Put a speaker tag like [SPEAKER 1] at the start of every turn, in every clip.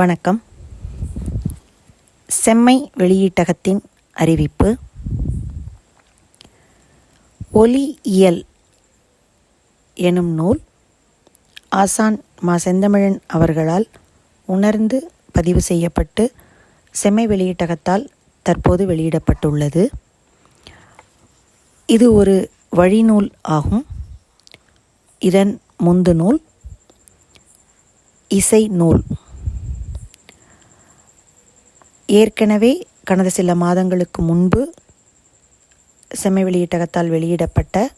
[SPEAKER 1] வணக்கம். செம்மை வெளியீட்டகத்தின் அறிவிப்பு. ஒலியியல் எனும் நூல் ஆசான் மா செந்தமிழன் அவர்களால் உணர்ந்து பதிவு செய்யப்பட்டு செம்மை வெளியீட்டகத்தால் தற்போது வெளியிடப்பட்டுள்ளது. இது ஒரு வழிநூல் ஆகும். இதன் முந்து நூல் இசை நூல். ஏற்கனவே கடந்த சில மாதங்களுக்கு முன்பு செம்மை வெளியீட்டகத்தால் வெளியிடப்பட்ட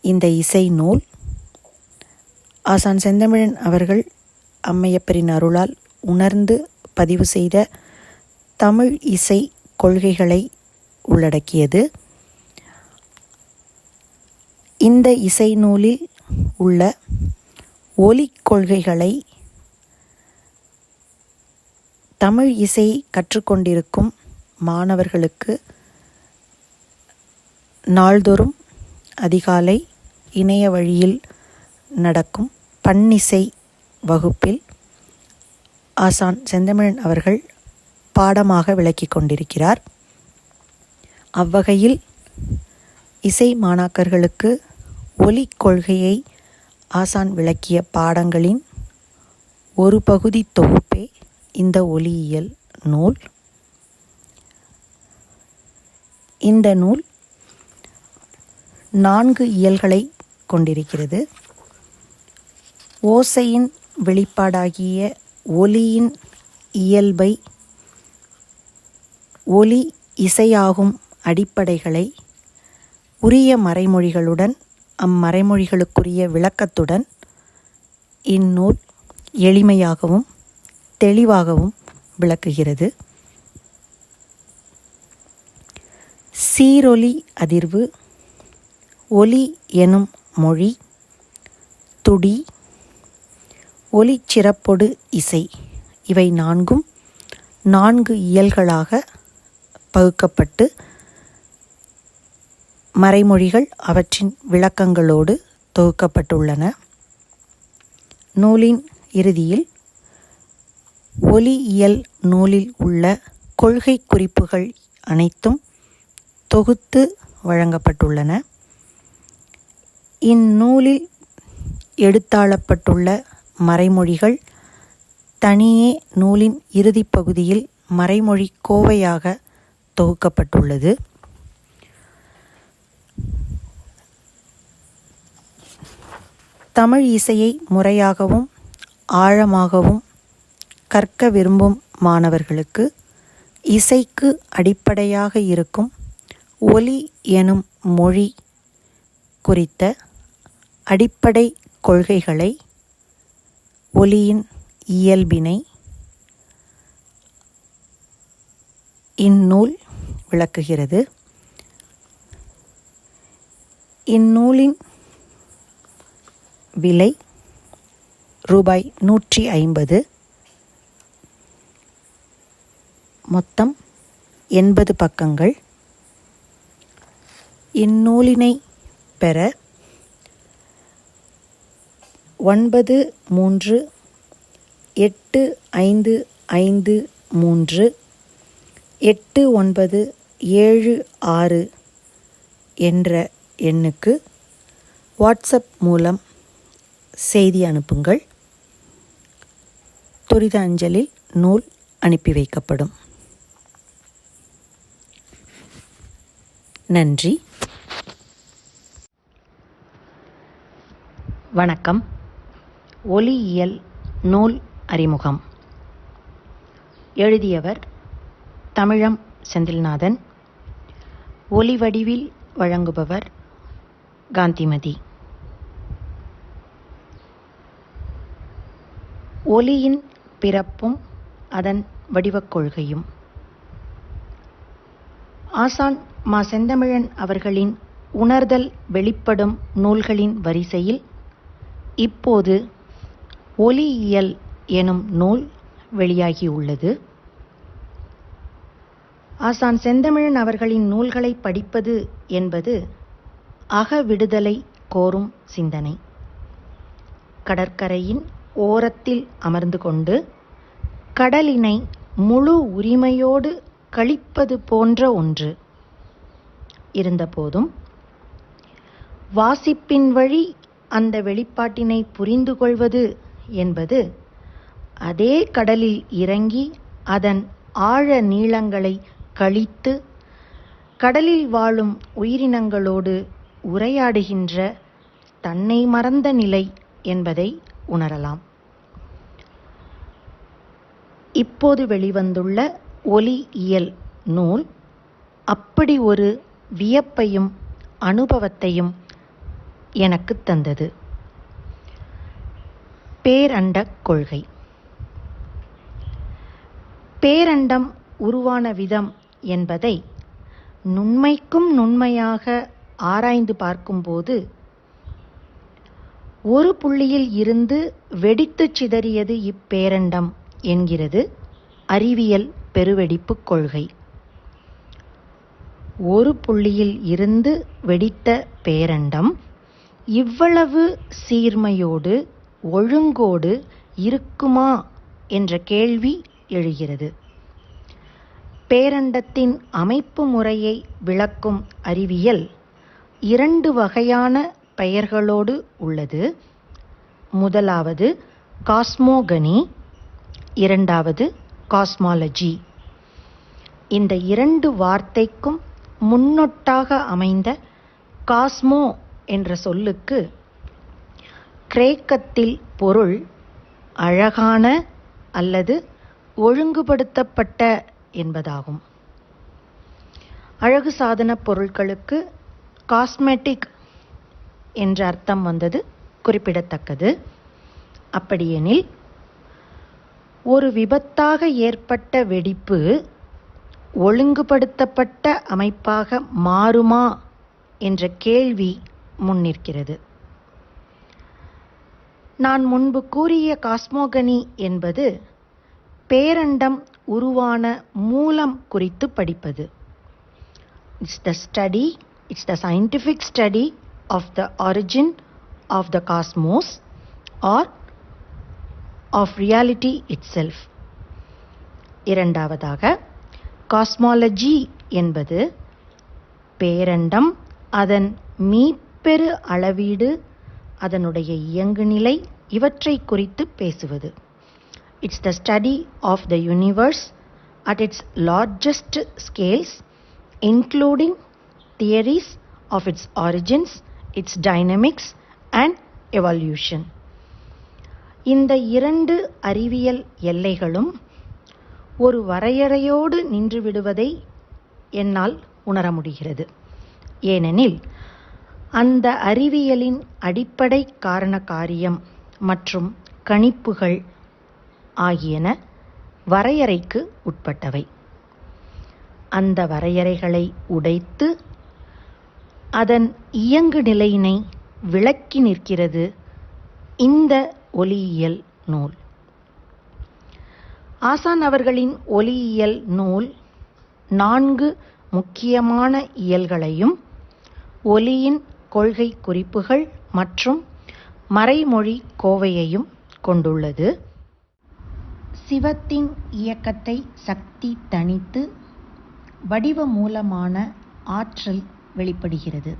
[SPEAKER 1] இந்த இசை நூல் ஆசான் செந்தமிழன் அவர்கள் அம்மையப்பரின் அருளால் உணர்ந்து பதிவு செய்த தமிழ் இசை கொள்கைகளை உள்ளடக்கியது. இந்த இசை நூலில் உள்ள ஒலி கொள்கைகளை தமிழ் இசை கற்றுக்கொண்டிருக்கும் மாணவர்களுக்கு நாள்தோறும் அதிகாலை இணைய வழியில் நடக்கும் பன்னிசை வகுப்பில் ஆசான் செந்தமிழன் அவர்கள் பாடமாக விளக்கிக் கொண்டிருக்கிறார். அவ்வகையில் இசை மாணாக்கர்களுக்கு ஒலி கொள்கையை ஆசான் விளக்கிய பாடங்களின் ஒரு பகுதி தொகுப்பே இந்த ஒளியியல் நூல். இந்த நூல் நான்கு இயல்களை கொண்டிருக்கிறது. ஓசையின் வெளிப்பாடாகிய ஒலியின் இயல்பை ஒலி இசையாகும் அடிப்படைகளை உரிய மறைமொழிகளுடன் அம்மறைமொழிகளுக்குரிய விளக்கத்துடன் இந்நூல் எளிமையாகவும் தெளிவாகவும் விளக்குகிறது. சீரொலி அதிர்வு ஒலி எனும் மொழி துடி ஒலிச்சிறப்பொடு இசை இவை நான்கும் நான்கு இயல்களாக பகுக்கப்பட்டு மறைமொழிகள் அவற்றின் விளக்கங்களோடு தொகுக்கப்பட்டுள்ளன. நூலின் இறுதியில் ஒலியியல் நூலில் உள்ள கொள்கை குறிப்புகள் அனைத்தும் தொகுத்து வழங்கப்பட்டுள்ளன. இந்நூலில் எடுத்தாளப்பட்டுள்ள மறைமொழிகள் தனியே நூலின் இறுதிப் பகுதியில் மறைமொழி கோவையாக தொகுக்கப்பட்டுள்ளது. தமிழ் இசையை முறையாகவும் ஆழமாகவும் கற்க விரும்பும் மாணவர்களுக்கு இசைக்கு அடிப்படையாக இருக்கும் ஒலி எனும் மொழி குறித்த அடிப்படை கொள்கைகளை ஒலியின் இயல்பினை இந்நூல் விளக்குகிறது. இந்நூலின் விலை ரூபாய் நூற்றி ஐம்பது. மொத்தம் எண்பது பக்கங்கள். இந்நூலினை பெற ஒன்பது மூன்று எட்டு ஐந்து ஐந்து மூன்று எட்டு ஒன்பது ஏழு ஆறு என்ற எண்ணுக்கு வாட்ஸ்அப் மூலம் செய்தி அனுப்புங்கள். துரித அஞ்சலில் நூல் அனுப்பி வைக்கப்படும். நன்றி. வணக்கம். ஒலியியல் நூல் அறிமுகம். எழுதியவர் தமிழம் செந்தில்நாதன். ஒலி வடிவில் வழங்குபவர் காந்திமதி. ஒலியின் பிறப்பும் அதன் வடிவக் கொள்கையும். ஆசான் மா செந்தமிழன் அவர்களின் உணர்தல் வெளிப்படும் நூல்களின் வரிசையில் இப்போது ஒலியியல் எனும் நூல் வெளியாகியுள்ளது. ஆசான் செந்தமிழன் அவர்களின் நூல்களை படிப்பது என்பது அக விடுதலை கோரும் சிந்தனை. கடற்கரையின் ஓரத்தில் அமர்ந்து கொண்டு கடலினை முழு உரிமையோடு கழிப்பது போன்ற ஒன்று. இருந்தபோதும் வாசிப்பின் வழி அந்த வெளிப்பாட்டினை புரிந்து கொள்வது என்பது அதே கடலில் இறங்கி அதன் ஆழ நீளங்களை கழித்து கடலில் வாழும் உயிரினங்களோடு உரையாடுகின்ற தன்னை மறந்த நிலை என்பதை உணரலாம். இப்போது வெளிவந்துள்ள ஒலியியல் நூல் அப்படி ஒரு வியப்பையும் அனுபவத்தையும் எனக்கு தந்தது. பேரண்டக் கொள்கை. பேரண்டம் உருவான விதம் என்பதை நுண்மைக்கும் நுண்மையாக ஆராய்ந்து பார்க்கும்போது ஒரு புள்ளியில் இருந்து வெடித்துச் சிதறியது இப்பேரண்டம் என்கிறது அறிவியல் பெருவெடிப்புக் கொள்கை. ஒரு புள்ளியில் இருந்து வெடித்த பேரண்டம் இவ்வளவு சீர்மையோடு ஒழுங்கோடு இருக்குமா என்ற கேள்வி எழுகிறது. பேரண்டத்தின் அமைப்பு முறையை விளக்கும் அறிவியல் இரண்டு வகையான பெயர்களோடு உள்ளது. முதலாவது காஸ்மோகனி இரண்டாவது காஸ்மாலஜி. இந்த இரண்டு வார்த்தைக்கும் முன்னொட்டாக அமைந்த காஸ்மோ என்ற சொல்லுக்கு கிரேக்கத்தில் பொருள் அழகான அல்லது ஒழுங்குபடுத்தப்பட்ட என்பதாகும். அழகு சாதனப் பொருட்களுக்கு காஸ்மெட்டிக் என்ற அர்த்தம் வந்தது குறிப்பிடத்தக்கது. அப்படியெனில் ஒரு விபத்தாக ஏற்பட்ட வெடிப்பு ஒழுங்குபடுத்தப்பட்ட அமைப்பாக மாறுமா என்ற கேள்வி முன்னிற்கிறது நான் முன்பு கூறிய காஸ்மோகனி என்பது பேரண்டம் உருவான மூலம் குறித்து படிப்பது. It's the study it's the scientific study of the origin of the cosmos or of reality itself இரண்டாவதாக காஸ்மாலஜி என்பது பேரண்டம் அதன் மீப்பெரு அளவீடு அதனுடைய இயங்குநிலை இவற்றை குறித்து பேசுவது. It's the study of the universe at its largest scales including theories of its origins its dynamics and evolution இந்த இரண்டு அறிவியல் எல்லைகளும் ஒரு வரையறையோடு நின்றுவிடுவதை என்னால் உணர முடிகிறது. ஏனெனில் அந்த அறிவியலின் அடிப்படை காரண காரியம் மற்றும் கணிப்புகள் ஆகியன வரையறைக்கு உட்பட்டவை. அந்த வரையறைகளை உடைத்து அதன் இயங்கு நிலையினை விளக்கி நிற்கிறது இந்த ஒலியியல் நூல். ஆசான் அவர்களின் ஒலியியல் நூல் நான்கு முக்கியமான இயல்களையும் ஒலியின் கொள்கை குறிப்புகள் மற்றும் மறைமொழி கோவையையும் கொண்டுள்ளது. சிவத்தின் இயக்கத்தை சக்தி தணித்து வடிவ மூலமான ஆற்றல் வெளிப்படுகிறது.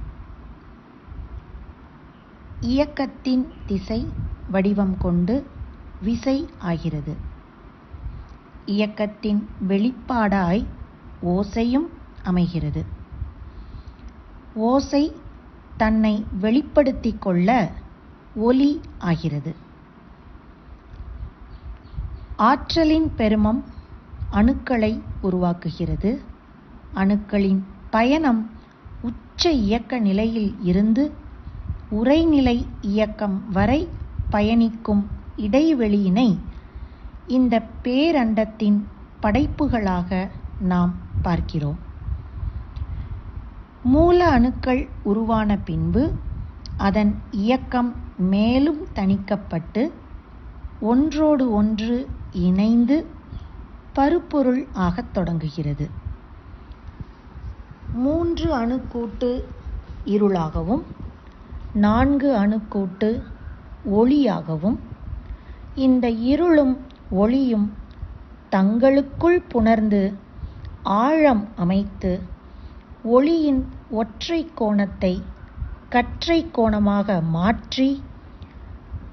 [SPEAKER 1] இயக்கத்தின் திசை வடிவம் கொண்டு விசை ஆகிறது. இயக்கத்தின் வெளிப்பாடாய் ஓசையும் அமைகிறது. ஓசை தன்னை வெளிப்படுத்திக் கொள்ள ஒலி ஆகிறது. ஆற்றலின் பெருமம் அணுக்களை உருவாக்குகிறது. அணுக்களின் பயணம் உச்ச இயக்க நிலையில் இருந்து உறைநிலை இயக்கம் வரை பயணிக்கும் இடைவெளியினை இந்த பேரண்டத்தின் படைப்புகளாக நாம் பார்க்கிறோம். மூல அணுக்கள் உருவான பின்பு அதன் இயக்கம் மேலும் தணிக்கப்பட்டு ஒன்றோடு ஒன்று இணைந்து பருப்பொருள் ஆகத் தொடங்குகிறது. மூன்று அணுக்கூட்டு இருளாகவும் நான்கு அணுக்கூட்டு ஒளியாகவும் இந்த இருளும் ஒளியும் தங்களுக்குள் புணர்ந்து ஆழம் அமைத்து ஒளியின் ஒற்றை கோணத்தை கற்றை கோணமாக மாற்றி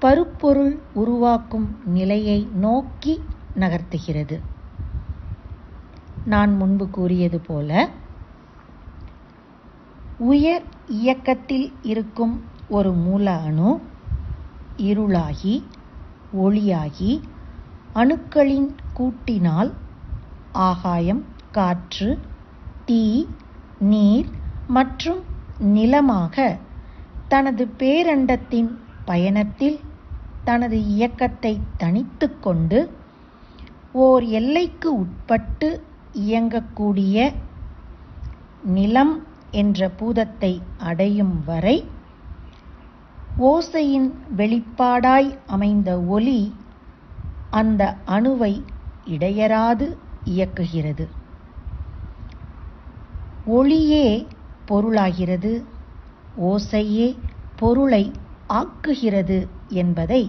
[SPEAKER 1] பருப்பொருள் உருவாக்கும் நிலையை நோக்கி நகர்த்துகிறது. நான் முன்பு கூறியது போல உயர் இயக்கத்தில் இருக்கும் ஒரு மூல அணு இருளாகி ஒளியாகி அணுக்களின் கூட்டினால் ஆகாயம் காற்று தீ நீர் மற்றும் நிலமாக தனது பேரண்டத்தின் பயணத்தில் தனது இயக்கத்தை தனித்து கொண்டு ஓர் எல்லைக்கு உட்பட்டு இயங்கக்கூடிய நிலம் என்ற பூதத்தை அடையும் வரை ஓசையின் வெளிப்பாடாய் அமைந்த ஒலி அந்த அணுவை இடையராது இயக்குகிறது. ஒளியே பொருளாகிறது ஓசையே பொருளை ஆக்குகிறது என்பதை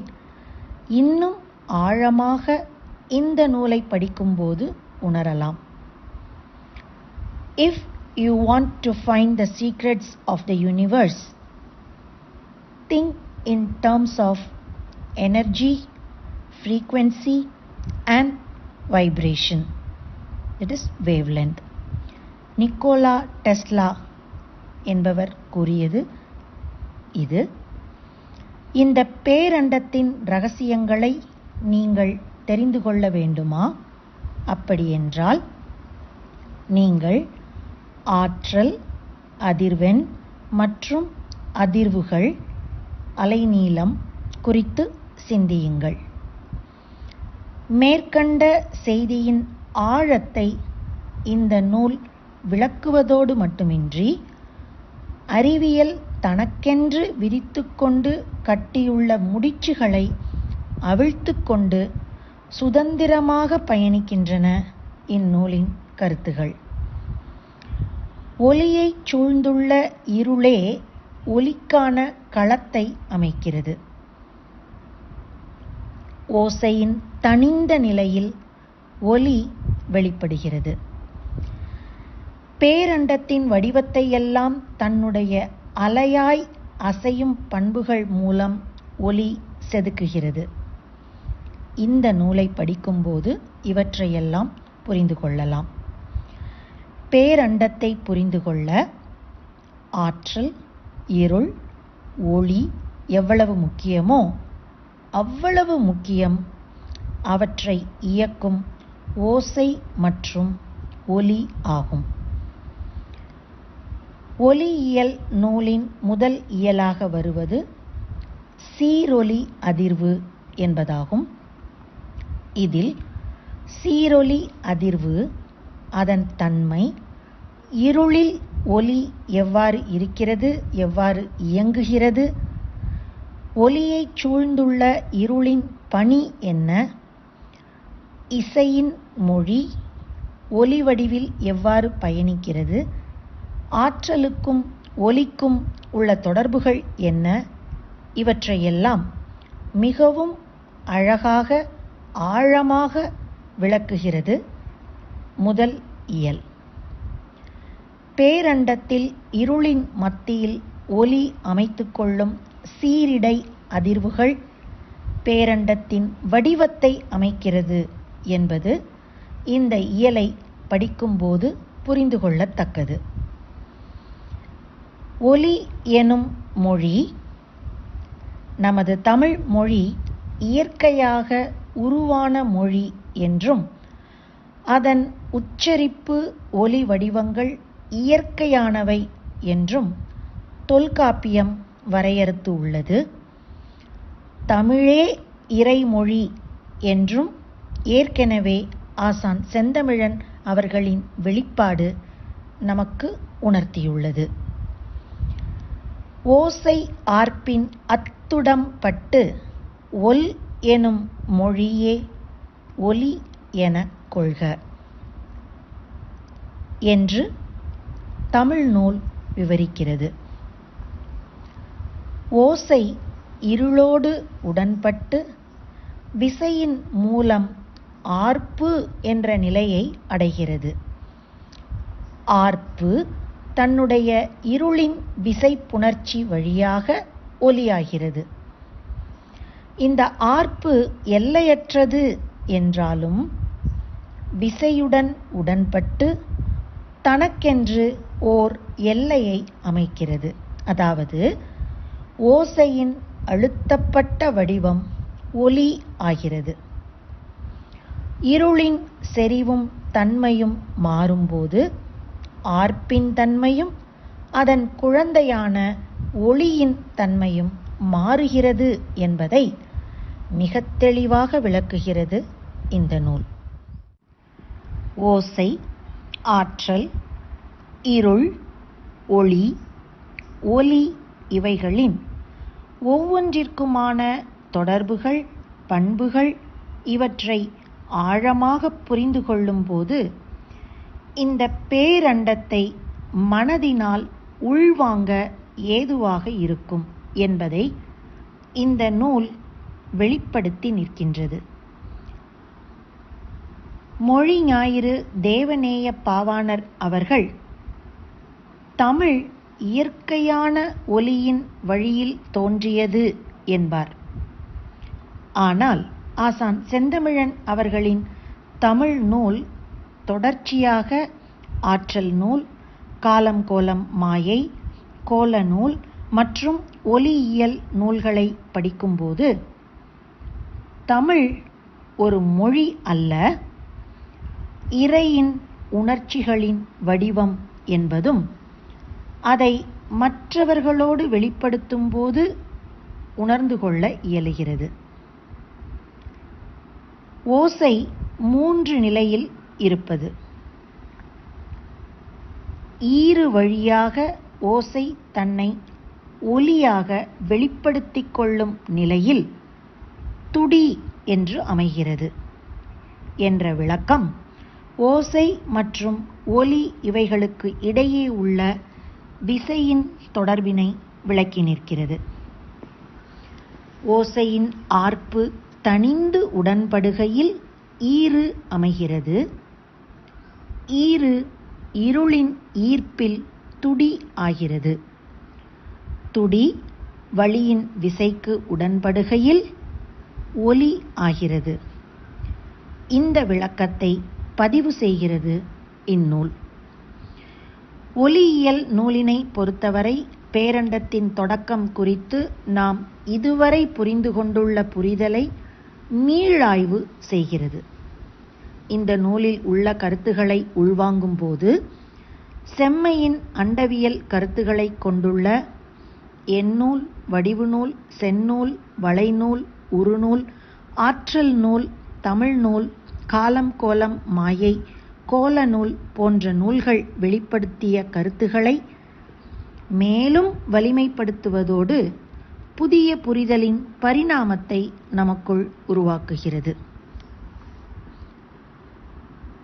[SPEAKER 1] இன்னும் ஆழமாக இந்த நூலை படிக்கும்போது உணரலாம். If you want to find the secrets of the universe think in terms of energy frequency, and vibration. It is wavelength. Nikola Tesla என்பவர் கூறியது இது இந்த பேரண்டத்தின் ரகசியங்களை நீங்கள் தெரிந்து கொள்ள வேண்டுமா அப்படியென்றால் நீங்கள் ஆற்றல் அதிர்வெண் மற்றும் அதிர்வுகள் அலைநீளம் குறித்து சிந்தியுங்கள் மேற்கண்ட செய்தியின் ஆழத்தை இந்த நூல் விளக்குவதோடு மட்டுமின்றி அறிவியல் தனக்கென்று விதித்துக்கொண்டு கட்டியுள்ள முடிச்சுகளை அவிழ்த்துக்கொண்டு சுதந்திரமாக பயணிக்கின்றன இந்நூலின் கருத்துகள். ஒளியைச் சூழ்ந்துள்ள இருளே ஒலிக்கான களத்தை அமைக்கிறது. ஓசையின் தனிந்த நிலையில் ஒலி வெளிப்படுகிறது. பேரண்டத்தின் வடிவத்தையெல்லாம் தன்னுடைய அலையாய் அசையும் பண்புகள் மூலம் ஒலி செதுக்குகிறது. இந்த நூலை படிக்கும்போது இவற்றையெல்லாம் புரிந்து கொள்ளலாம். பேரண்டத்தை புரிந்து கொள்ள ஆற்றல் இருள் ஒளி எவ்வளவு முக்கியமோ அவ்வளவு முக்கியம் அவற்றை இயக்கும் ஓசை மற்றும் ஒலி ஆகும். ஒலியியல் நூலின் முதல் இயலாக வருவது சீரொலி அதிர்வு என்பதாகும். இதில் சீரொலி அதிர்வு அதன் தன்மை இருளில் ஒலி எவ்வாறு இருக்கிறது எவ்வாறு இயங்குகிறது ஒலியைச் சூழ்ந்துள்ள இருளின் பணி என்ன? இசையின் மொழி ஒலி வடிவில் எவ்வாறு பயணிக்கிறது? ஆற்றலுக்கும் ஒலிக்கும் உள்ள தொடர்புகள் என்ன? இவற்றையெல்லாம் மிகவும் அழகாக ஆழமாக விளக்குகிறது முதல் இயல். பேரண்டத்தில் இருளின் மத்தியில் ஒலி அமைத்துக்கொள்ளும் சீரிடை அதிர்வுகள் பேரண்டத்தின் வடிவத்தை அமைக்கிறது என்பது இந்த இயலை படிக்கும்போது புரிந்து கொள்ளத்தக்கது ஒலி எனும் மொழி நமது தமிழ் மொழி இயற்கையாக உருவான மொழி என்றும் அதன் உச்சரிப்பு ஒலி வடிவங்கள் இயற்கையானவை என்றும் தொல்காப்பியம் வரையறுத்து உள்ளது. தமிழே இறைமொழி என்றும் ஏற்கனவே ஆசான் செந்தமிழன் அவர்களின் வெளிப்பாடு நமக்கு உணர்த்தியுள்ளது. ஓசை ஆர்ப்பின் அத்துடம் பட்டு ஒல் எனும் மொழியே ஒலி எனக் கொள்க. என்று தமிழ் நூல் விவரிக்கிறது. ஓசை இருளோடு உடன்பட்டு விசையின் மூலம் ஆர்ப்பு என்ற நிலையை அடைகிறது. ஆர்ப்பு தன்னுடைய இருளின் விசைப்புணர்ச்சி வழியாக ஒலியாகிறது. இந்த ஆர்ப்பு எல்லையற்றது என்றாலும் விசையுடன் உடன்பட்டு தனக்கென்று ஓர் எல்லையை அமைக்கிறது. அதாவது ஓசையின் அழுத்தப்பட்ட வடிவம் ஒலி ஆகிறது. இருளின் செறிவும் தன்மையும் மாறும்போது ஆர்ப்பின் தன்மையும் அதன் குழந்தையான ஒளியின் தன்மையும் மாறுகிறது என்பதை மிகத் தெளிவாக விளக்குகிறது இந்த நூல். ஓசை ஆற்றல் இருள் ஒளி ஒலி இவைகளின் ஒவ்வொன்றிற்குமான தொடர்புகள் பண்புகள் இவற்றை ஆழமாக புரிந்து கொள்ளும்போது இந்த பேரண்டத்தை மனதினால் உள்வாங்க ஏதுவாக இருக்கும் என்பதை இந்த நூல் வெளிப்படுத்தி நிற்கின்றது. மொழி ஞாயிறு தேவநேய பாவாணர் அவர்கள் தமிழ் இயற்கையான ஒலியின் வழியில் தோன்றியது என்பார். ஆனால் ஆசான் செந்தமிழன் அவர்களின் தமிழ் நூல் தொடர்ச்சியாக ஆற்றல் நூல் காலம் கோலம் மாயை கோல நூல் மற்றும் ஒலியியல் நூல்களை படிக்கும்போது தமிழ் ஒரு மொழி அல்ல இறையின் உணர்ச்சிகளின் வடிவம் என்பதும் அதை மற்றவர்களோடு வெளிப்படுத்தும் போது உணர்ந்து கொள்ள இயலுகிறது. ஓசை மூன்று நிலையில் இருப்பது. ஈறு வழியாக ஓசை தன்னை ஒலியாக வெளிப்படுத்திக் கொள்ளும் நிலையில் துடி என்று அமைகிறது என்ற விளக்கம். ஓசை மற்றும் ஒலி இவைகளுக்கு இடையே உள்ள விசையின் தொடர்பினை விளக்கி நிற்கிறது. ஓசையின் ஆர்ப்பு தணிந்து உடன்படுகையில் ஈறு அமைகிறது. ஈறு இருளின் ஈர்ப்பில் துடி ஆகிறது. துடி வழியின் விசைக்கு உடன்படுகையில் ஒலி ஆகிறது. இந்த விளக்கத்தை பதிவு செய்கிறது இந்நூல். ஒலியியல் நூலினை பொறுத்தவரை பேரண்டத்தின் தொடக்கம் குறித்து நாம் இதுவரை புரிந்து கொண்டுள்ள புரிதலை மீளாய்வு செய்கிறது. இந்த நூலில் உள்ள கருத்துக்களை உள்வாங்கும்போது செம்மையின் அண்டவியல் கருத்துக்களை கொண்டுள்ள எண்ணூல் வடிவுநூல் செந்நூல் வளைநூல் உருநூல் ஆற்றல் நூல் தமிழ் நூல் காலம் கோலம் மாயை கோல நூல் போன்ற நூல்கள் வெளிப்படுத்திய கருத்துக்களை மேலும் வலிமைப்படுத்துவதோடு புதிய புரிதலின் பரிணாமத்தை நமக்குள் உருவாக்குகிறது.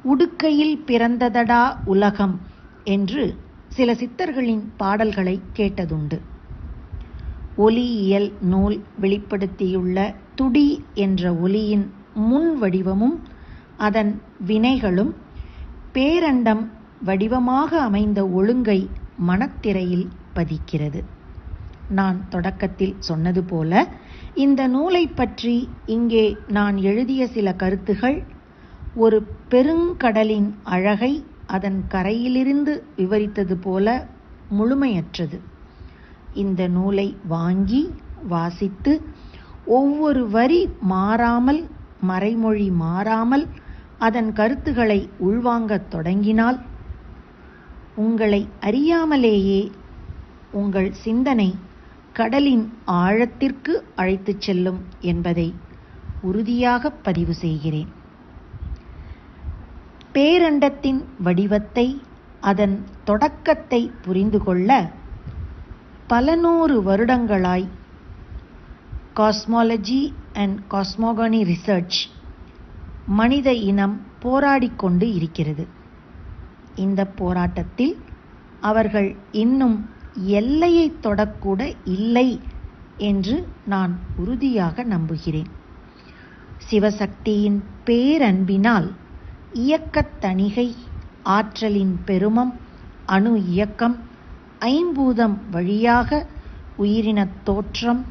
[SPEAKER 1] உடுக்கையில் பிறந்ததடா உலகம் என்று சில சித்தர்களின் பாடல்களை கேட்டதுண்டு. ஒலியியல் நூல் வெளிப்படுத்தியுள்ள துடி என்ற ஒலியின் முன் வடிவமும் அதன் வினைகளும் பேரண்டம் வடிவமாக அமைந்த ஒழுங்கை மனத்திரையில் பதிக்கிறது. நான் தொடக்கத்தில் சொன்னது போல இந்த நூலை பற்றி இங்கே நான் எழுதிய சில கருத்துகள் ஒரு பெருங்கடலின் அழகை அதன் கரையிலிருந்து விவரித்தது போல முழுமையற்றது. இந்த நூலை வாங்கி வாசித்து ஒவ்வொரு வரி மாறாமல் மறைமொழி மாறாமல் அதன் கருத்துகளை உள்வாங்கத் தொடங்கினால் உங்களை அறியாமலேயே உங்கள் சிந்தனை கடலின் ஆழத்திற்கு அழைத்துச் செல்லும் என்பதை உறுதியாக பதிவு செய்கிறேன். பேரண்டத்தின் வடிவத்தை அதன் தொடக்கத்தை புரிந்து கொள்ள பல நூறு வருடங்களாய் காஸ்மாலஜி அண்ட் காஸ்மோகனி ரிசர்ச் மனித இனம் போராடிக்கொண்டு இருக்கிறது. இந்த போராட்டத்தில் அவர்கள் இன்னும் எல்லையை தொடக்கூட இல்லை என்று நான் உறுதியாக நம்புகிறேன். சிவசக்தியின் பேரன்பினால் இயக்கத் தணிகை ஆற்றலின் பெருமம் அணு இயக்கம் ஐம்பூதம் வழியாக உயிரினத் தோற்றம்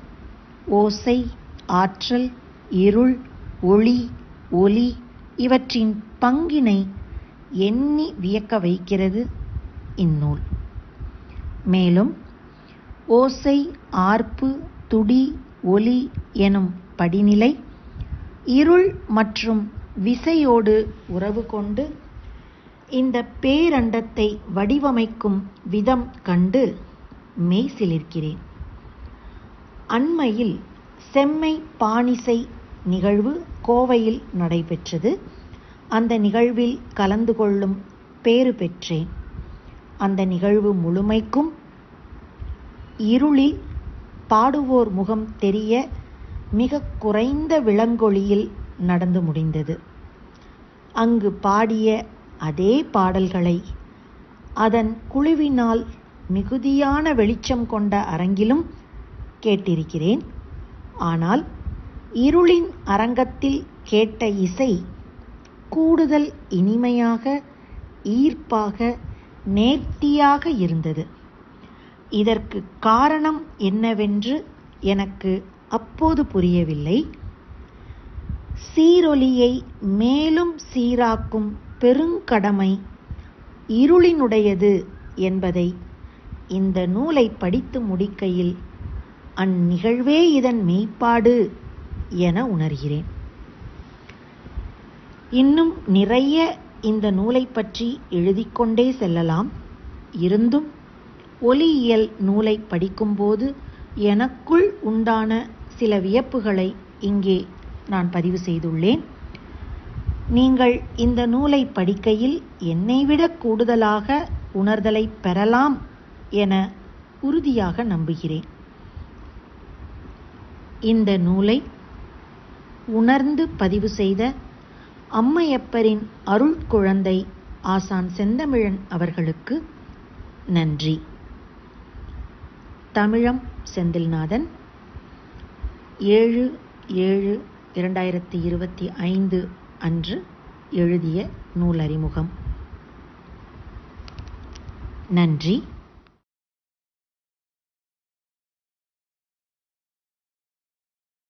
[SPEAKER 1] ஓசை ஆற்றல் இருள் ஒளி ஒலி இவற்றின் பங்கினை எண்ணி வியக்க வைக்கிறது இந்நூல். மேலும் ஓசை ஆர்ப்பு துடி ஒலி எனும் படிநிலை இருள் மற்றும் விசையோடு உறவு கொண்டு இந்த பேரண்டத்தை வடிவமைக்கும் விதம் கண்டு மெய்சிலிருக்கிறேன் அண்மையில் செம்மை பாணிசை நிகழ்வு கோவையில் நடைபெற்றது. அந்த நிகழ்வில் கலந்து கொள்ளும் பேறு பெற்றேன். அந்த நிகழ்வு முழுமைக்கும் இருளில் பாடுவோர் முகம் தெரிய மிக குறைந்த விளங்கொளியில் நடந்து முடிந்தது. அங்கு பாடிய அதே பாடல்களை அதன் குழுவினால் மிகுதியான வெளிச்சம் கொண்ட அரங்கிலும் கேட்டிருக்கிறேன். ஆனால் இருளின் அரங்கத்தில் கேட்ட இசை கூடுதல் இனிமையாக ஈர்ப்பாக நேர்த்தியாக இருந்தது. இதற்கு காரணம் என்னவென்று எனக்கு அப்போது புரியவில்லை. சீரொலியை மேலும் சீராக்கும் பெருங்கடமை இருளினுடையது என்பதை இந்த நூலை படித்து முடிக்கையில் அந்நிகழ்வே இதன் மெய்ப்பாடு என உணர்கிறேன். இன்னும் நிறைய இந்த நூலை பற்றி எழுதிக்கொண்டே செல்லலாம். இருந்தும் ஒலியியல் நூலை படிக்கும்போது எனக்குள் உண்டான சில வியப்புகளை இங்கே நான் பதிவு செய்துள்ளேன். நீங்கள் இந்த நூலை படிக்கையில் என்னைவிட கூடுதலாக உணர்தலை பெறலாம் என உறுதியாக நம்புகிறேன். இந்த நூலை உணர்ந்து பதிவு செய்த அம்மையப்பரின் அருள் குழந்தை ஆசான் செந்தமிழன் அவர்களுக்கு நன்றி. தமிழம் செந்தில்நாதன். ஏழு ஏழு இரண்டாயிரத்தி இருபத்தி ஐந்து அன்று எழுதிய நூல் அறிமுகம் நன்றி.